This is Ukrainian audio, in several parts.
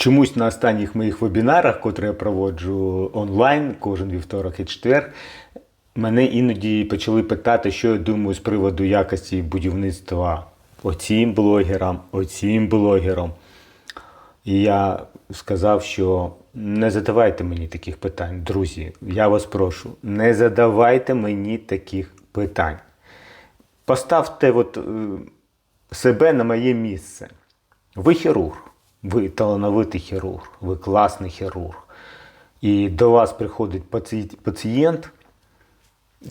чомусь на останніх моїх вебінарах, котрі я проводжу онлайн кожен вівторок і четвер, мене іноді почали питати, що я думаю з приводу якості будівництва оцім блогерам, оцім блогерам. І я сказав, що не задавайте мені таких питань, друзі. Я вас прошу, не задавайте мені таких питань. Поставте от, е, себе на моє місце. Ви хірург, ви талановитий хірург, ви класний хірург. І до вас приходить паці- пацієнт,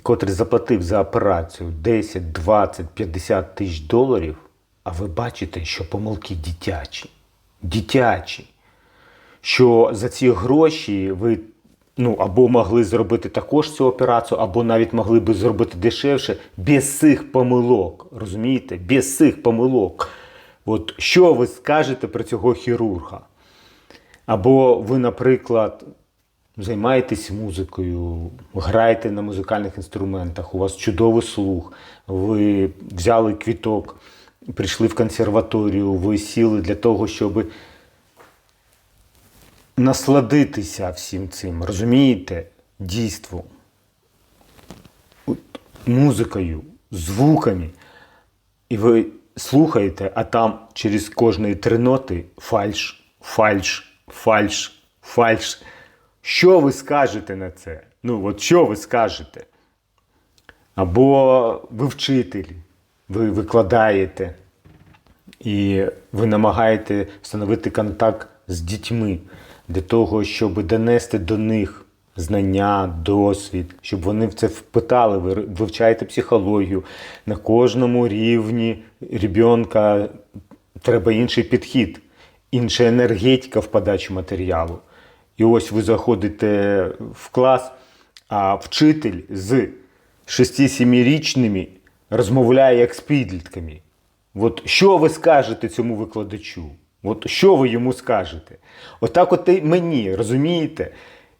котрий заплатив за операцію 10, 20, 50 тисяч доларів, а ви бачите, що помилки дитячі. Дитячі. Що за ці гроші ви ну, або могли зробити також цю операцію, або навіть могли би зробити дешевше без цих помилок. Розумієте? Без цих помилок. От що ви скажете про цього хірурга? Або ви, наприклад, займаєтесь музикою, граєте на музикальних інструментах, у вас чудовий слух, ви взяли квіток, прийшли в консерваторію, ви сіли для того, щоб насладитися всім цим, розумієте, дійством, музикою, звуками. І ви слухаєте, а там через кожної три ноти фальш, фальш, фальш, фальш. Що ви скажете на це? Ну, от що ви скажете? Або ви вчитель, ви викладаєте, і ви намагаєте встановити контакт з дітьми для того, щоб донести до них знання, досвід, щоб вони в це впитали. Ви вивчаєте психологію. На кожному рівні ребенка треба інший підхід, інша енергетика в подачі матеріалу. І ось ви заходите в клас, а вчитель з 6-7-річними розмовляє як з підлітками. От що ви скажете цьому викладачу? От що ви йому скажете? Отак от і мені, розумієте?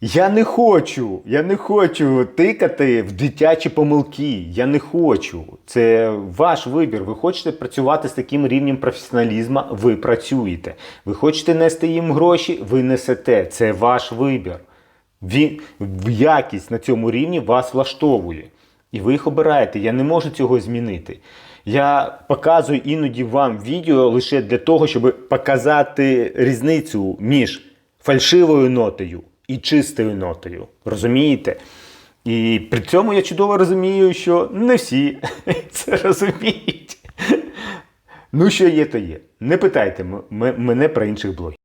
Я не хочу, я не хочу тикати в дитячі помилки. Я не хочу. Це ваш вибір. Ви хочете працювати з таким рівнем професіоналізму, ви працюєте. Ви хочете нести їм гроші, ви несете. Це ваш вибір. Він, якість на цьому рівні вас влаштовує. І ви їх обираєте. Я не можу цього змінити. Я показую іноді вам відео лише для того, щоб показати різницю між фальшивою нотою і чистою нотою. Розумієте? І при цьому я чудово розумію, що не всі це розуміють. Ну, що є, то є. Не питайте мене про інших блогерів.